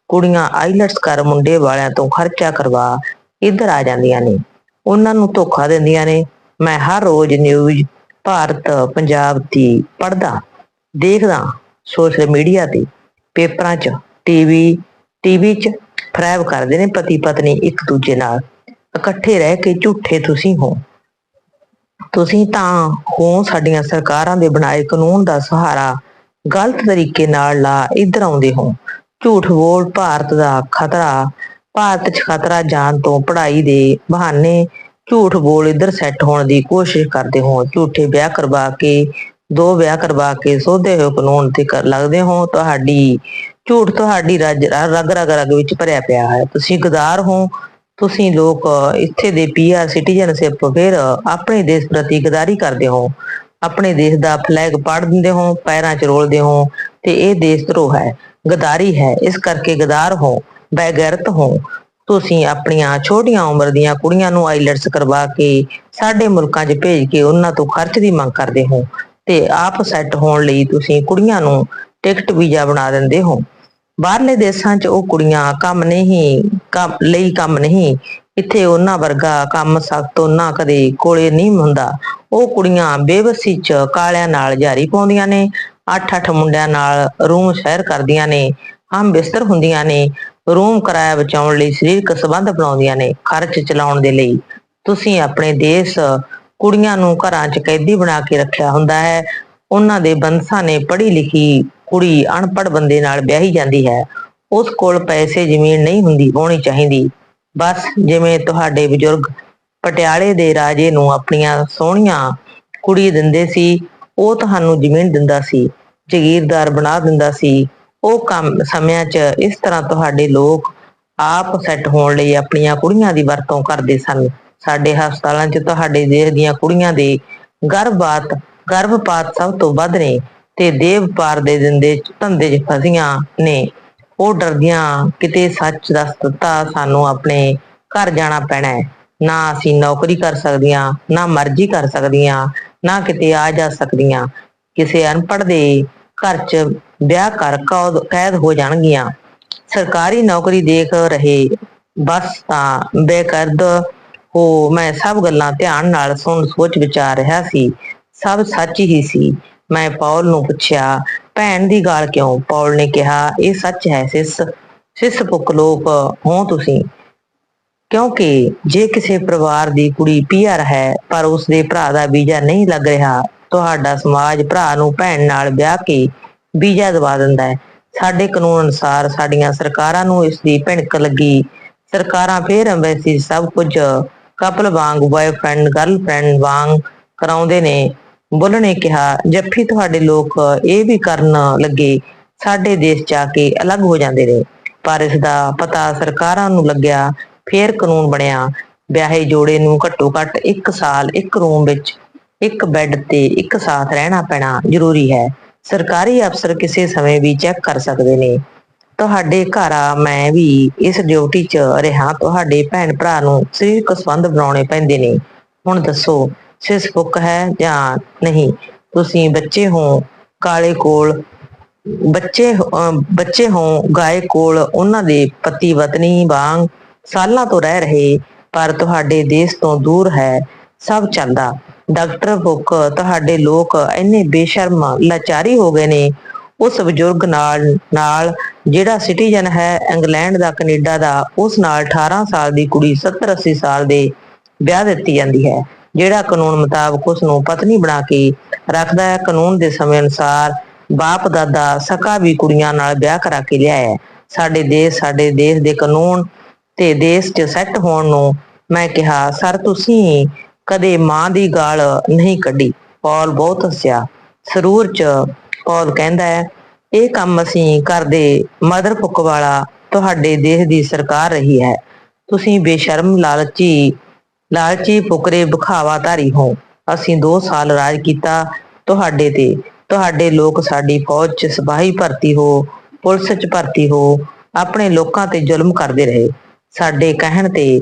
ਕੁੜੀਆਂ ਆਈਲਟਸ ਕਰ ਮੁੰਡੇ ਵਾਲਿਆਂ ਤੋਂ ਖਰਚਾ ਕਰਵਾ ਇੱਧਰ ਆ ਜਾਂਦੀਆਂ ਨੇ। ਉਹਨਾਂ ਨੂੰ ਧੋਖਾ ਦਿੰਦੀਆਂ ਨੇ। ਮੈਂ ਹਰ ਰੋਜ਼ ਨਿਊਜ਼ ਭਾਰਤ ਪੰਜਾਬ ਦੀ ਪੜਦਾ ਦੇਖਦਾ ਸੋਸ਼ਲ ਮੀਡੀਆ ਤੇ ਪੇਪਰਾਂ 'ਚ ਟੀਵੀ ਟੀਵੀ 'ਚ ਫਰੈਬ ਕਰਦੇ ਨੇ ਪਤੀ ਪਤਨੀ ਇੱਕ ਦੂਜੇ ਨਾਲ। ਇਕੱਠੇ ਰਹਿ ਕੇ ਝੂਠੇ ਤੁਸੀਂ ਹੋ। ਤੁਸੀਂ ਤਾਂ ਹੋ ਸਾਡੀਆਂ ਸਰਕਾਰਾਂ ਦੇ ਬਣਾਏ ਕਾਨੂੰਨ ਦਾ ਸਹਾਰਾ ਗਲਤ ਤਰੀਕੇ ਨਾਲ ਲਾ ਇੱਧਰ ਆਉਂਦੇ ਹੋ। ਝੂਠ ਬੋਲ ਭਾਰਤ ਦਾ ਖਤਰਾ, ਭਾਰਤ 'ਚ ਖਤਰਾ ਜਾਣ ਤੋਂ ਪੜ੍ਹਾਈ ਦੇ ਬਹਾਨੇ ਝੂਠ ਬੋਲ ਇੱਧਰ ਸੈੱਟ ਹੋਣ ਦੀ ਕੋਸ਼ਿਸ਼ ਕਰਦੇ ਹੋ। ਝੂਠੇ ਵਿਆਹ ਕਰਵਾ ਕੇ, ਦੋ ਵਿਆਹ ਕਰਵਾ ਕੇ ਸੋਧੇ ਹੋਏ ਕਾਨੂੰਨ ਤੇ ਕਰ ਲੱਗਦੇ ਹੋ। ਤੁਹਾਡੀ ਝੂਠ ਤੁਹਾਡੀ ਰਗ ਰਗ ਰਗ ਰਗ ਵਿੱਚ ਭਰਿਆ ਪਿਆ ਹੈ। ਤੁਸੀਂ ਗਦਾਰ ਹੋ ਤੁਸੀਂ ਲੋਕ ਇੱਥੇ ਦੇ ਪੀਆਰ ਸਿਟੀਜ਼ਨਸ਼ਿਪ ਫਿਰ ਆਪਣੇ ਦੇਸ਼ ਪ੍ਰਤੀ ਗਦਾਰੀ ਕਰਦੇ ਹੋ। ਆਪਣੇ ਦੇਸ਼ ਦਾ ਫਲੈਗ ਪਾੜ ਦਿੰਦੇ ਹੋ, ਪੈਰਾਂ 'ਚ ਰੋਲਦੇ ਹੋ ਤੇ ਇਹ ਦੇਸ਼ ਧਰੋਹ ਹੈ, ਗਦਾਰੀ ਹੈ। ਇਸ ਕਰਕੇ ਗਦਾਰ ਹੋ, ਬੇਗੈਰਤ ਹੋ। ਤੁਸੀਂ ਆਪਣੀਆਂ ਛੋਟੀਆਂ ਉਮਰ ਦੀਆਂ ਕੁੜੀਆਂ ਨੂੰ ਆਈਲੈਟਸ ਕਰਵਾ ਕੇ ਸਾਡੇ ਮੁਲਕਾਂ 'ਚ ਭੇਜ ਕੇ ਉਹਨਾਂ ਤੋਂ ਖਰਚ ਦੀ ਮੰਗ ਕਰਦੇ ਹੋ ਤੇ ਆਪ ਸੈੱਟ ਹੋਣ ਲਈ ਤੁਸੀਂ ਕੁੜੀਆਂ ਨੂੰ ਟਿਕਟ ਵੀਜ਼ਾ ਬਣਾ ਦਿੰਦੇ ਹੋ। ਬਾਹਰਲੇ ਦੇਸ਼ਾਂ 'ਚ ਉਹ ਕੁੜੀਆਂ ਕੰਮ ਨਹੀਂ, ਕੰਮ, ਲਈ ਕੰਮ ਨਹੀਂ। ਇੱਥੇ ਉਹਨਾਂ ਵਰਗਾ ਕੰਮ ਸਖਤ ਉਹਨਾਂ ਕਦੇ ਕੋਲੇ ਨਹੀਂ ਹੁੰਦਾ। ਉਹ ਕੁੜੀਆਂ ਬੇਵਸੀ 'ਚ ਕਾਲਿਆਂ ਨਾਲ ਜਾਰੀ ਪਾਉਂਦੀਆਂ ਨੇ ਅੱਠ ਅੱਠ ਮੁੰਡਿਆਂ ਨਾਲ ਰੂਮ ਸ਼ਹਿਰ ਕਰਦੀਆਂ ਨੇ, ਹਮ ਬਿਸਤਰ ਹੁੰਦੀਆਂ ਨੇ, ਰੂਮ ਕਿਰਾਇਆ ਬਚਾਉਣ ਲਈ ਸਰੀਰਕ ਸੰਬੰਧ ਬਣਾਉਂਦੀਆਂ ਨੇ, ਖਰਚ ਚਲਾਉਣ ਦੇ ਲਈ। ਤੁਸੀਂ ਆਪਣੇ ਦੇਸ਼ ਕੁੜੀਆਂ ਨੂੰ ਘਰਾਂ 'ਚ ਕੈਦੀ ਬਣਾ ਕੇ ਰੱਖਿਆ ਹੁੰਦਾ ਹੈ। ਉਹਨਾਂ ਦੇ ਬੰਸਾਂ ਨੇ ਪੜ੍ਹੀ ਲਿਖੀ ਕੁੜੀ ਅਨਪੜ੍ਹ ਬੰਦੇ ਨਾਲ ਵਿਆਹੀ ਜਾਂਦੀ ਹੈ, ਉਸ ਕੋਲ ਪੈਸੇ ਜ਼ਮੀਨ ਨਹੀਂ ਹੁੰਦੀ, ਹੋਣੀ ਚਾਹੀਦੀ। ਬਸ ਜਿਵੇਂ ਤੁਹਾਡੇ ਬਜ਼ੁਰਗ ਪਟਿਆਲੇ ਦੇ ਰਾਜੇ ਨੂੰ ਆਪਣੀਆਂ ਸੋਹਣੀਆਂ ਕੁੜੀ ਦਿੰਦੇ ਸੀ, ਉਹ ਤੁਹਾਨੂੰ ਜ਼ਮੀਨ ਦਿੰਦਾ ਸੀ, ਜ਼ਗੀਰਦਾਰ ਬਣਾ ਦਿੰਦਾ ਸੀ। ਉਹ ਕੰਮ ਸਮਿਆਂ 'ਚ ਇਸ ਤਰ੍ਹਾਂ ਤੁਹਾਡੇ ਲੋਕ ਆਪ ਸੈੱਟ ਹੋਣ ਲਈ ਆਪਣੀਆਂ ਕੁੜੀਆਂ ਦੀ ਵਰਤੋਂ ਕਰਦੇ ਸਨ। ਸਾਡੇ ਹਸਪਤਾਲਾਂ 'ਚ ਤੁਹਾਡੇ ਦੇਸ਼ ਦੀਆਂ ਕੁੜੀਆਂ ਦੇ ਗਰਭਪਾਤ ਗਰਭਪਾਤ ਸਭ ਤੋਂ ਵੱਧ ਨੇ। ਤੇ ਦੇਵ ਪਾਰ ਦੇ ਦਿੰਦੇ ਧੰਦੇ 'ਚ ਫਸੀਆਂ ਨੇ, ਉਹ ਡਰਦੀਆਂ ਕਿਤੇ ਸੱਚ ਦੱਸ ਦਿੱਤਾ ਸਾਨੂੰ ਆਪਣੇ ਘਰ ਜਾਣਾ ਪੈਣਾ ਹੈ। ਨਾ ਅਸੀਂ ਨੌਕਰੀ ਕਰ ਸਕਦੀਆਂ, ਨਾ ਮਰਜ਼ੀ ਕਰ ਸਕਦੀਆਂ, ਨਾ ਕਿਤੇ ਆ ਜਾ ਸਕਦੀਆਂ। ਕਿਸੇ ਅਨਪੜ੍ਹ ਦੇ ਘਰ 'ਚ ਵਿਆਹ ਕਰ ਕੌਦ- ਕੈਦ ਹੋ ਜਾਣਗੀਆਂ। ਸਰਕਾਰੀ ਨੌਕਰੀ ਦੇਖ ਰਹੇ ਬਸ ਤਾਂ ਬੇਕਰਦ ਹੋ। ਮੈਂ ਸਭ ਗੱਲਾਂ ਧਿਆਨ ਨਾਲ ਸੁਣ ਸੋਚ ਵਿਚਾਰ ਰਿਹਾ ਸੀ। ਸਭ ਸੱਚ ਹੀ ਸੀ। ਮੈਂ ਪੌਲ ਨੂੰ ਪੁੱਛਿਆ, ਭੈਣ ਦੀ ਗਾਲ ਕਿਉਂ? ਪੌਲ ਨੇ ਕਿਹਾ, ਇਹ ਸੱਚ ਹੈ ਸਿਸ ਸਿਸ ਪੁੱਕ ਲੋਕ ਹੋ ਤੁਸੀਂ। ਕਿਉਂਕਿ ਜੇ ਕਿਸੇ ਪਰਿਵਾਰ ਦੀ ਕੁੜੀ ਪੀਆਰ ਹੈ, ਪਰ ਉਸ ਦੇ ਭਰਾ ਦਾ ਵੀਜ਼ਾ ਨਹੀਂ ਲੱਗ ਰਿਹਾ, ਤੁਹਾਡਾ ਸਮਾਜ ਭਰਾ ਨੂੰ ਭੈਣ ਨਾਲ ਵਿਆਹ ਕੇ ਵੀਜ਼ਾ ਦਵਾ ਦਿੰਦਾ ਹੈ। ਸਾਡੇ ਕਾਨੂੰਨ ਅਨੁਸਾਰ ਸਾਡੀਆਂ ਸਰਕਾਰਾਂ ਨੂੰ ਇਸ ਦੀ ਭਿਣਕ ਲੱਗੀ। ਸਰਕਾਰਾਂ ਫੇਰ ਐਮਬੈਸੀ ਸਭ ਕੁਝ, ਕਪਲ ਵਾਂਗ ਬॉयਫ੍ਰੈਂਡ ਗਰਲਫ੍ਰੈਂਡ ਵਾਂਗ ਕਰਾਉਂਦੇ ਨੇ। ਬੁੱਲ ਨੇ ਕਿਹਾ, ਜੱਫੀ ਤੁਹਾਡੇ ਲੋਕ ਇਹ ਵੀ ਕਰਨ ਲੱਗੇ, ਸਾਡੇ ਦੇਸ਼ ਜਾ ਕੇ ਅਲੱਗ ਹੋ ਜਾਂਦੇ ਨੇ। ਪਰ ਇਸ ਦਾ ਪਤਾ ਸਰਕਾਰਾਂ ਨੂੰ ਲੱਗਿਆ, ਫੇਰ ਕਾਨੂੰਨ ਬਣਿਆ। ਵਿਆਹੇ ਜੋੜੇ ਨੂੰ ਘੱਟੋ ਘੱਟ 1 ਸਾਲ, ਇੱਕ ਰੂਮ ਵਿੱਚ ਇੱਕ ਬੈੱਡ ਤੇ ਇੱਕ ਸਾਥ ਰਹਿਣਾ ਪੈਣਾ ਜ਼ਰੂਰੀ ਹੈ। ਸਰਕਾਰੀ ਅਫਸਰ ਕਿਸੇ ਸਮੇਂ ਵੀ ਚੈੱਕ ਕਰ ਸਕਦੇ ਨੇ। ਤੁਹਾਡੇ ਘਰ ਆ, ਮੈਂ ਵੀ ਇਸ ਡਿਊਟੀ 'ਚ ਰਿਹਾ। ਤੁਹਾਡੇ ਭੈਣ ਭਰਾ ਨੂੰ ਸਰੀਰਕ ਸੰਬੰਧ ਬਣਾਉਣੇ ਪੈਂਦੇ ਨੇ। ਹੁਣ ਦੱਸੋ ਸਿਸ ਫੁੱਕ ਹੈ ਜਾਂ ਨਹੀਂ? ਤੁਸੀਂ ਬੱਚੇ ਹੋ, ਕਾਲੇ ਕੋਲ, ਬੱਚੇ, ਅਹ ਬੱਚੇ ਹੋ, ਗਾਏ ਕੋਲ, ਉਹਨਾਂ ਦੇ ਪਤੀ ਵਤਨੀ ਵਾਂਗ ਸਾਲਾਂ ਤੋਂ ਰਹਿ ਰਹੇ, ਪਰ ਤੁਹਾਡੇ ਦੇਸ਼ ਤੋਂ ਦੂਰ ਹੈ, ਸਭ ਚੱਲਦਾ ਡਾਕਟਰ ਬੁੱਕ ਤੁਹਾਡੇ ਲੋਕ ਇੰਨੇ ਬੇਸ਼ਰਮ, ਲਾਚਾਰੀ ਹੋ ਗਏ ਨੇ। ਉਸ ਬਜ਼ੁਰਗ ਨਾਲ ਨਾਲ ਜਿਹੜਾ ਸਿਟੀਜ਼ਨ ਹੈ ਇੰਗਲੈਂਡ ਦਾ, ਕੈਨੇਡਾ ਦਾ, ਉਸ ਨਾਲ 18 ਸਾਲ ਦੀ ਕੁੜੀ 70 80 ਸਾਲ ਦੇ ਵਿਆਹ ਦਿੱਤੀ ਜਾਂਦੀ ਹੈ। ਜਿਹੜਾ ਕਾਨੂੰਨ ਮੁਤਾਬਕ ਉਸ ਨੂੰ ਪਤਨੀ ਬਣਾ ਕੇ ਰੱਖਦਾ ਹੈ, ਕਾਨੂੰਨ ਦੇ ਸਮੇਂ ਅਨੁਸਾਰ ਬਾਪ, ਦਾਦਾ ਸਕਾ ਵੀ ਕੁੜੀਆਂ ਨਾਲ ਵਿਆਹ ਕਰਾ ਕੇ ਲਿਆਇਆ ਹੈ। ਸਾਡੇ ਦੇਸ਼ ਸਾਡੇ ਦੇਸ਼ ਦੇ ਕਾਨੂੰਨ ਤੇ ਦੇਸ਼ 'ਚ ਸੈੱਟ ਹੋਣ ਨੂੰ ਮੈਂ ਕਿਹਾ, ਸਰ, ਤੁਸੀਂ ਕਦੇ ਮਾਂ ਦੀ ਗਾਲ ਨਹੀਂ ਕੱਢੀ। ਪੌਲ ਬਹੁਤ ਹੱਸਿਆ। ਸਰੂਰ 'ਚ ਪੌਲ ਕਹਿੰਦਾ ਹੈ, ਇਹ ਕੰਮ ਅਸੀਂ ਕਰਦੇ ਮਦਰ ਪੁੱਕ ਵਾਲਾ ਤੁਹਾਡੇ ਦੇਸ਼ ਦੀ ਸਰਕਾਰ ਰਹੀ ਹੈ। ਤੁਸੀਂ ਬੇਸ਼ਰਮ, ਲਾਲਚੀ ਲਾਲਚੀ ਫੁਕਰੇ ਬਖਾਵਾ ਧਾਰੀ ਹੋ। ਅਸੀਂ 2 ਸਾਲ ਰਾਜ ਕੀਤਾ ਤੁਹਾਡੇ ਤੇ। ਤੁਹਾਡੇ ਲੋਕ ਸਾਡੀ ਫੌਜ 'ਚ ਸਿਪਾਹੀ ਭਰਤੀ ਹੋ, ਪੁਲਿਸ 'ਚ ਭਰਤੀ ਹੋ, ਆਪਣੇ ਲੋਕਾਂ ਤੇ ਜ਼ੁਲਮ ਕਰਦੇ ਰਹੇ। ਸਾਡੇ ਕਹਿਣ ਤੇ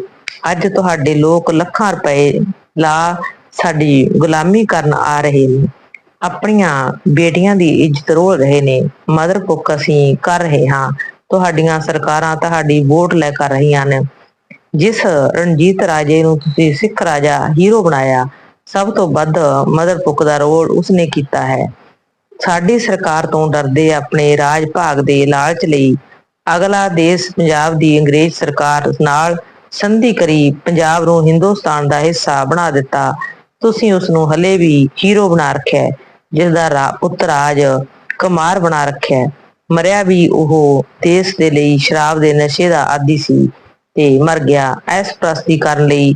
ਅੱਜ ਤੁਹਾਡੇ ਲੋਕ ਲੱਖਾਂ ਰੁਪਏ ਲਾ ਸਾਡੀ ਗੁਲਾਮੀ ਕਰਨ ਆ ਰਹੇ ਨੇ। ਆਪਣੀਆਂ ਬੇਟੀਆਂ ਦੀ ਇੱਜ਼ਤ ਰੋਲ ਰਹੇ ਨੇ। ਮਦਰ ਕੁੱਕ ਅਸੀਂ ਕਰ ਰਹੇ ਹਾਂ। ਤੁਹਾਡੀਆਂ ਸਰਕਾਰਾਂ ਤੁਹਾਡੀ ਵੋਟ ਲੈ ਕਰ ਰਹੀਆਂ ਨੇ। ਜਿਸ ਰਣਜੀਤ ਰਾਜੇ ਨੂੰ ਤੁਸੀਂ ਸਿੱਖ ਰਾਜਾ ਹੀਰੋ ਬਣਾਇਆ ਸਭ ਤੋਂ ਵੱਧ ਮਦਰ ਪੁੱਕ ਦਾ ਰੋਲ ਉਸਨੇ ਕੀਤਾ ਹੈ। ਸਾਡੀ ਸਰਕਾਰ ਤੋਂ ਡਰਦੇ ਆਪਣੇ ਰਾਜ ਭਾਗ ਦੇ ਲਾਲਚ ਲਈ ਅਗਲਾ ਦੇਸ਼ ਪੰਜਾਬ ਦੀ ਅੰਗਰੇਜ਼ ਸਰਕਾਰ ਨਾਲ ਸੰਧੀ ਕਰੀ ਪੰਜਾਬ ਨੂੰ ਹਿੰਦੁਸਤਾਨ ਦਾ ਹਿੱਸਾ ਬਣਾ ਦਿੱਤਾ। ਤੁਸੀਂ ਉਸ ਨੂੰ ਹਲੇ ਵੀ ਹੀਰੋ ਬਣਾ ਰੱਖਿਆ ਹੈ, ਜਿਸ ਦਾ ਰਾ- ਪੁੱਤਰਾਜ ਕੁਮਾਰ ਬਣਾ ਰੱਖਿਆ ਮਰਿਆ ਵੀ ਉਹ ਦੇਸ਼ ਦੇ ਲਈ ਸ਼ਰਾਬ ਦੇ ਨਸ਼ੇ ਦਾ ਆਦੀ ਸੀ। ਤੇ ਮਰ ਗਿਆ। ਐਸ ਪ੍ਰਸਤੀ ਕਰਨ ਲਈ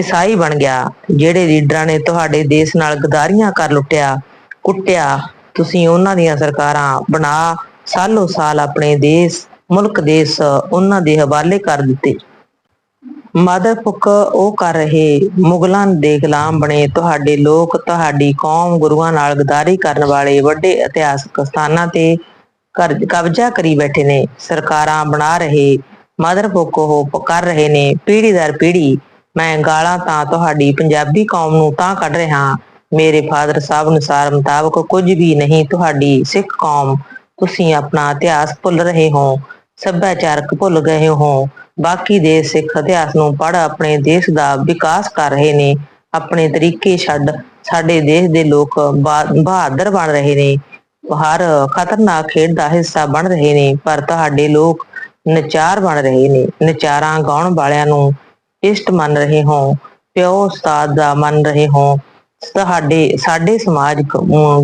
ਈਸਾਈ ਬਣ ਗਿਆ। ਜਿਹੜੇ ਲੀਡਰਾਂ ਨੇ ਤੁਹਾਡੇ ਦੇਸ਼ ਨਾਲ ਗਦਾਰੀਆਂ ਕਰ ਲੁੱਟਿਆ, ਕੁੱਟਿਆ, ਤੁਸੀਂ ਉਹਨਾਂ ਦੀਆਂ ਸਰਕਾਰਾਂ ਬਣਾ ਸਾਲੋ ਸਾਲ ਆਪਣੇ ਦੇਸ਼, ਮੁਲਕ ਦੇਸ਼ ਉਹਨਾਂ ਦੇ ਹਵਾਲੇ ਕਰ ਦਿੱਤੇ। ਮਦਰ ਫੁੱਕ ਉਹ ਕਰ ਰਹੇ, ਮੁਗਲਾਂ ਦੇ ਗੁਲਾਮ ਬਣੇ। ਤੁਹਾਡੇ ਲੋਕ ਤੁਹਾਡੀ ਕੌਮ ਗੁਰੂਆਂ ਨਾਲ ਗਦਾਰੀ ਕਰਨ ਵਾਲੇ ਵੱਡੇ ਇਤਿਹਾਸਕ ਸਥਾਨਾਂ ਤੇ ਕਰ- ਕਬਜ਼ਾ ਕਰੀ ਬੈਠੇ ਨੇ। ਸਰਕਾਰਾਂ ਬਣਾ ਰਹੇ ਮਦਰ ਫੁੱਕ ਉਹ ਕਰ ਰਹੇ ਨੇ ਪੀੜੀ ਦਰ ਪੀੜੀ ਮੈਂ ਗਾਲਾਂ ਤਾਂ ਤੁਹਾਡੀ ਪੰਜਾਬੀ ਕੌਮ ਨੂੰ ਤਾਂ ਕੱਢ ਰਿਹਾ ਮੇਰੇ ਫਾਦਰ ਸਾਹਿਬ ਅਨੁਸਾਰ ਮੁਤਾਬਕ ਕੁਝ ਵੀ ਨਹੀਂ ਤੁਹਾਡੀ ਸਿੱਖ ਕੌਮ। ਤੁਸੀਂ ਆਪਣਾ ਇਤਿਹਾਸ ਭੁੱਲ ਰਹੇ ਹੋ, ਸੱਭਿਆਚਾਰਕ ਭੁੱਲ ਗਏ ਹੋ। ਬਾਕੀ ਦੇ ਸਿੱਖ ਇਤਿਹਾਸ ਨੂੰ ਪੜ੍ਹ ਆਪਣੇ ਦੇਸ਼ ਦਾ ਵਿਕਾਸ ਕਰ ਰਹੇ ਨੇ। ਆਪਣੇ ਤਰੀਕੇ ਛੱਡ ਸਾਡੇ ਦੇਸ਼ ਦੇ ਲੋਕ ਬਾ- ਬਹਾਦਰ ਬਣ ਰਹੇ ਨੇ। ਹਰ ਖਤਰਨਾਕ ਖੇਡ ਦਾ ਹਿੱਸਾ ਬਣ ਰਹੇ ਨੇ, ਪਰ ਤੁਹਾਡੇ ਲੋਕ ਨਚਾਰ ਬਣ ਰਹੇ ਨੇ, ਨਚਾਰਾਂ ਗਾਉਣ ਵਾਲਿਆਂ ਨੂੰ ਇਸ਼ਟ ਮੰਨ ਰਹੇ ਹੋ, ਪਿਓ ਉਸਤਾਦ ਦਾ ਮੰਨ ਰਹੇ ਹੋ। ਤੁਹਾਡੇ ਸਾਡੇ ਸਮਾਜ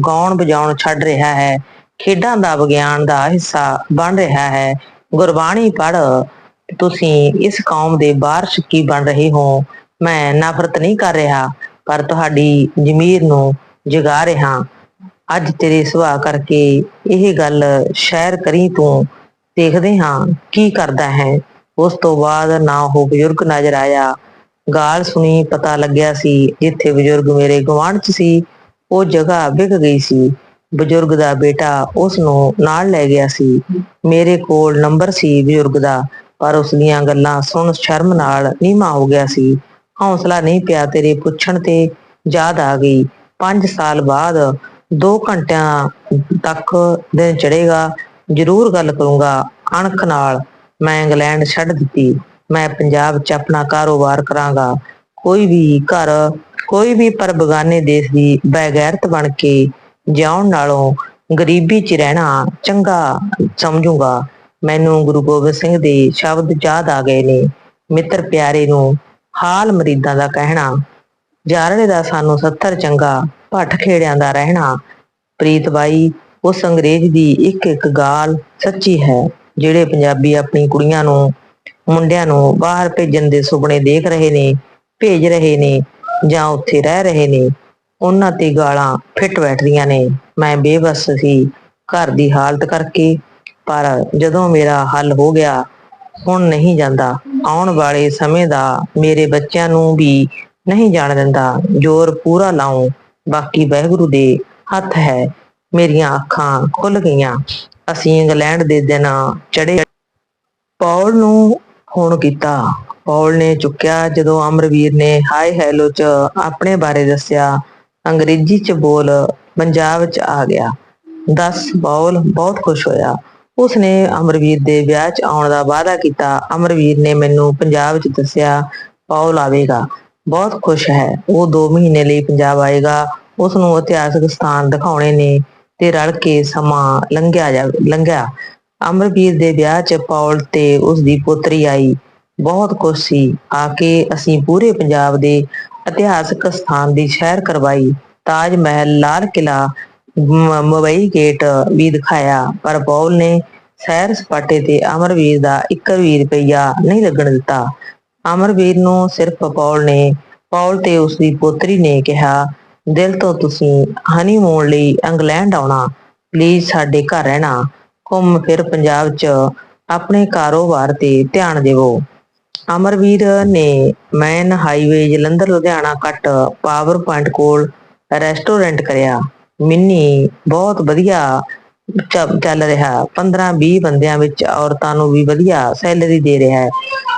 ਗਾਉਣ ਵਜਾਉਣ ਛੱਡ ਰਿਹਾ ਹੈ, ਖੇਡਾਂ ਦਾ ਵਿਗਿਆਨ ਦਾ ਹਿੱਸਾ ਬਣ ਰਿਹਾ ਹੈ। ਗੁਰਬਾਣੀ ਪੜ ਤੁਸੀਂ ਇਸ ਕੌਮ ਦੇ ਬਾਰਸ਼ ਕੀ ਬਣ ਰਹੇ ਹੋ? ਮੈਂ ਨਫ਼ਰਤ ਨਹੀਂ ਕਰ ਰਿਹਾ, ਪਰ ਤੁਹਾਡੀ ਜ਼ਮੀਰ ਨੂੰ ਜਗਾ ਰਿਹਾ। ਅੱਜ ਤੇਰੇ ਸੁਭਾਅ ਕਰਕੇ ਇਹ ਗੱਲ ਸ਼ਹਿਰ ਕਰੀ ਤੂੰ ਦੇਖਦੇ ਹਾਂ ਕੀ ਕਰਦਾ ਹੈ। ਉਸ ਤੋਂ ਬਾਅਦ ਨਾ ਉਹ ਬਜ਼ੁਰਗ ਨਜ਼ਰ ਆਇਆ। ਗਾਲ ਸੁਣੀ ਪਤਾ ਲੱਗਿਆ ਸੀ, ਜਿੱਥੇ ਬਜ਼ੁਰਗ ਮੇਰੇ ਗੁਆਂਢ 'ਚ ਸੀ, ਉਹ ਜਗ੍ਹਾ ਵਿਕ ਗਈ ਸੀ। ਬਜ਼ੁਰਗ ਦਾ ਬੇਟਾ ਉਸ ਨੂੰ ਨਾਲ ਲੈ ਗਿਆ ਸੀ। ਮੇਰੇ ਕੋਲ ਨੰਬਰ ਸੀ ਬਜ਼ੁਰਗ ਦਾ, ਪਰ ਉਸ ਦੀਆਂ ਗੱਲਾਂ ਸੁਣ ਸ਼ਰਮ ਨਾਲ ਨੀਮਾ ਹੋ ਗਿਆ ਸੀ। ਹੌਸਲਾ ਨਹੀਂ ਪਿਆ ਤੇਰੇ ਪੁੱਛਣ ਤੇ, ਯਾਦ ਆ ਗਈ। 5 ਸਾਲ ਬਾਅਦ 2 ਘੰਟਿਆਂ ਤੱਕ ਦਿਨ ਚੜੇਗਾ ਜ਼ਰੂਰ ਗੱਲ ਕਰੂੰਗਾ। ਅਣਖ ਨਾਲ ਮੈਂ ਇੰਗਲੈਂਡ ਛੱਡ ਦਿੱਤੀ। ਮੈਂ ਪੰਜਾਬ 'ਚ ਆਪਣਾ ਕਾਰੋਬਾਰ ਕਰਾਂਗਾ। ਕੋਈ ਵੀ ਘਰ, ਕੋਈ ਵੀ ਪਰ ਬਗਾਨੇ ਦੇਸ਼ ਦੀ ਬੇਗੈਰਤ ਬਣ ਕੇ ਜਿਉਣ ਨਾਲੋਂ ਗਰੀਬੀ 'ਚ ਰਹਿਣਾ ਚੰਗਾ ਸਮਝੂਗਾ। ਮੈਨੂੰ ਗੁਰੂ ਗੋਬਿੰਦ ਸਿੰਘ ਦੇ ਸ਼ਬਦ ਯਾਦ ਆ ਗਏ ਨੇ। ਮਿੱਤਰ ਪਿਆਰੇ ਨੂੰ ਹਾਲ ਮਰੀਦਾਂ ਦਾ ਕਹਿਣਾ। ਜਾਰੜੇ ਦਾ ਸਾਨੂੰ ਸੱਤਰ ਚੰਗਾ। ਭੱਠ ਖੇੜਿਆਂ ਦਾ ਰਹਿਣਾ। ਪ੍ਰੀਤ ਬਾਈ ਉਸ ਅੰਗਰੇਜ਼ ਦੀ ਇੱਕ ਇੱਕ ਗਾਲ ਸੱਚੀ ਹੈ, ਜਿਹੜੇ ਪੰਜਾਬੀ ਆਪਣੀ ਕੁੜੀਆਂ ਨੂੰ, ਮੁੰਡਿਆਂ ਨੂੰ ਬਾਹਰ ਭੇਜਣ ਦੇ ਸੁਪਨੇ ਦੇਖ ਰਹੇ ਨੇ, ਭੇਜ ਰਹੇ ਨੇ ਜਾਂ ਉੱਥੇ ਰਹਿ ਰਹੇ ਨੇ, ਉਹਨਾਂ ਤੇ ਗਾਲਾਂ ਫਿੱਟ ਬੈਠਦੀਆਂ ਨੇ। ਮੈਂ ਬੇਬਸ ਸੀ, ਘਰ ਦੀ ਹਾਲਤ ਕਰਕੇ, ਪਰ ਜਦੋਂ ਮੇਰਾ ਹੱਲ ਹੋ ਗਿਆ, ਹੁਣ ਨਹੀਂ ਜਾਂਦਾ। ਆਉਣ ਵਾਲੇ ਸਮੇਂ ਦਾ ਮੇਰੇ ਬੱਚਿਆਂ ਨੂੰ ਵੀ ਨਹੀਂ ਜਾਣ ਦਿੰਦਾ। ਜ਼ੋਰ ਪੂਰਾ ਲਾਉਂ, ਬਾਕੀ ਵਾਹਿਗੁਰੂ ਦੇ ਹੱਥ ਹੈ। ਮੇਰੀਆਂ ਅੱਖਾਂ ਖੁੱਲ ਗਈਆਂ। ਅਸੀਂ ਇੰਗਲੈਂਡ ਦੇ ਦਿਨ ਚੜੇ ਪੌਲ ਨੂੰ ਫੋਨ ਕੀਤਾ। ਪੌਲ ਨੇ ਚੁੱਕਿਆ ਜਦੋਂ ਅਮਰਵੀਰ ਨੇ ਹਾਈ ਹੈਲੋ ਚ ਆਪਣੇ ਬਾਰੇ ਦੱਸਿਆ। ਅੰਗਰੇਜ਼ੀ ਚ ਬੋਲ ਪੰਜਾਬ ਚ ਆ ਗਿਆ। ਦੱਸ, ਪੌਲ ਬਹੁਤ ਖੁਸ਼ ਹੋਇਆ। ਉਸਨੇ ਅਮਰਵੀਰ ਦੇ ਵਿਆਹ ਚ ਆਉਣ ਦਾ ਵਾਅਦਾ ਕੀਤਾ। ਅਮਰਵੀਰ ਨੇ ਮੈਨੂੰ ਪੰਜਾਬ ਚ ਦੱਸਿਆ, ਪੌਲ ਆਵੇਗਾ। ਬਹੁਤ ਖੁਸ਼ ਹੈ। ਉਹ 2 ਮਹੀਨੇ ਲਈ ਪੰਜਾਬ ਆਏਗਾ। ਉਸ ਨੂੰ ਇਤਿਹਾਸਕ ਸਥਾਨ ਦਿਖਾਉਣੇ ਨੇ। ਤੇ ਰਲ ਕੇ ਸਮਾਂ ਲੰਘਿਆ ਜਾ, ਲੰਘਿਆ। ਅਮਰਵੀਰ ਦੇ ਵਿਆਹ 'ਚ ਪੌਲ ਤੇ ਉਸ ਦੀ ਪੁੱਤਰੀ ਆਈ। ਬਹੁਤ ਖੁਸ਼ ਸੀ। ਆ ਕੇ ਅਸੀਂ ਪੂਰੇ ਪੰਜਾਬ ਦੇ ਇਤਿਹਾਸਕ ਸਥਾਨ ਦੀ ਸੈਰ ਕਰਵਾਈ। ਤਾਜ ਮਹਿਲ, ਲਾਲ ਕਿਲਾ ਮੁੰਬਈ ਗੇਟ ਵੀ ਦਿਖਾਇਆ। ਪਰ ਪੌਲ ਨੇ ਸੈਰ ਸਪਾਟੇ ਤੇ ਅਮਰਵੀਰ ਦਾ 1 ਵੀ ਰੁਪਈਆ ਨਹੀਂ ਲੱਗਣ ਦਿੱਤਾ। ਅਮਰਵੀਰ ਨੂੰ ਸਿਰਫ ਪੌਲ ਨੇ, ਪੌਲ ਤੇ ਉਸ ਦੀ ਪੋਤਰੀ ਨੇ ਕਿਹਾ ਦਿਲ ਤੋਂ ਤੁਸੀਂ ਹਨੀਮੂਨ ਲਈ ਇੰਗਲੈਂਡ ਆਉਣਾ ਪਲੀਜ਼ ਸਾਡੇ ਘਰ ਰਹਿਣਾ, ਘੁੰਮ ਫਿਰ ਪੰਜਾਬ 'ਚ, ਆਪਣੇ ਕਾਰੋਬਾਰ ਤੇ ਧਿਆਨ ਦਿਵੋ। ਅਮਰਵੀਰ ਨੇ ਮੈਨ highway Jalandhar, Ludhiana cut power point ਕੋਲ ਰੈਸਟੋਰੈਂਟ ਕਰਿਆ। ਮਿੰਨੀ ਬਹੁਤ ਵਧੀਆ ਚ- ਚੱਲ ਰਿਹਾ 15-20 ਬੰਦਿਆਂ ਵਿੱਚ ਔਰਤਾਂ ਨੂੰ ਵੀ ਵਧੀਆ ਸੈਲਰੀ ਦੇ ਰਿਹਾ ਹੈ।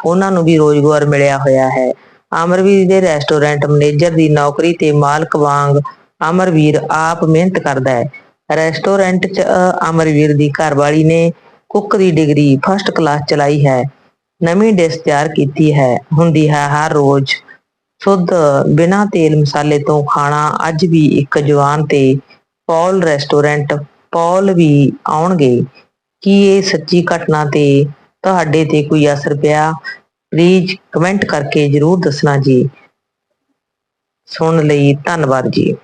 ਉਹਨਾਂ ਨੂੰ ਵੀ ਰੋਜ਼ਗਾਰ ਮਿਲਿਆ ਹੋਇਆ ਹੈ। ਅਮਰਵੀਰ ਦੇ ਰੈਸਟੋਰੈਂਟ ਮੈਨੇਜਰ ਦੀ ਨੌਕਰੀ ਤੇ ਮਾਲਕ ਵਾਂਗ ਅਮਰਵੀਰ ਆਪ ਮਿਹਨਤ ਕਰਦਾ ਹੈ। ਰੈਸਟੋਰੈਂਟ 'ਚ ਅਮਰਵੀਰ ਦੀ ਘਰਵਾਲੀ ਨੇ ਕੁੱਕ ਦੀ ਡਿਗਰੀ ਫਸਟ ਕਲਾਸ ਚਲਾਈ ਹੈ। ਨਵੀਂ ਡਿਸ਼ ਤਿਆਰ ਕੀਤੀ ਹੈ। ਹੁੰਦੀ ਹੈ ਹਰ ਰੋਜ਼। ਸ਼ੁੱਧ ਬਿਨਾਂ ਤੇਲ ਮਸਾਲੇ ਤੋਂ ਖਾਣਾ ਅੱਜ ਵੀ ਇੱਕ ਜਵਾਨ ਤੇ ਪੌਲ ਰੈਸਟੋਰੈਂਟ ਪੌਲ ਵੀ ਆਉਣਗੇ। ਕੀ ਇਹ ਸੱਚੀ ਘਟਨਾ ਤੇ ਤੁਹਾਡੇ ਤੇ ਕੋਈ ਅਸਰ ਪਿਆ? ਪਲੀਜ਼ ਕਮੈਂਟ ਕਰਕੇ ਜਰੂਰ ਦੱਸਣਾ ਜੀ। ਸੁਣ ਲਈ ਧੰਨਵਾਦ ਜੀ।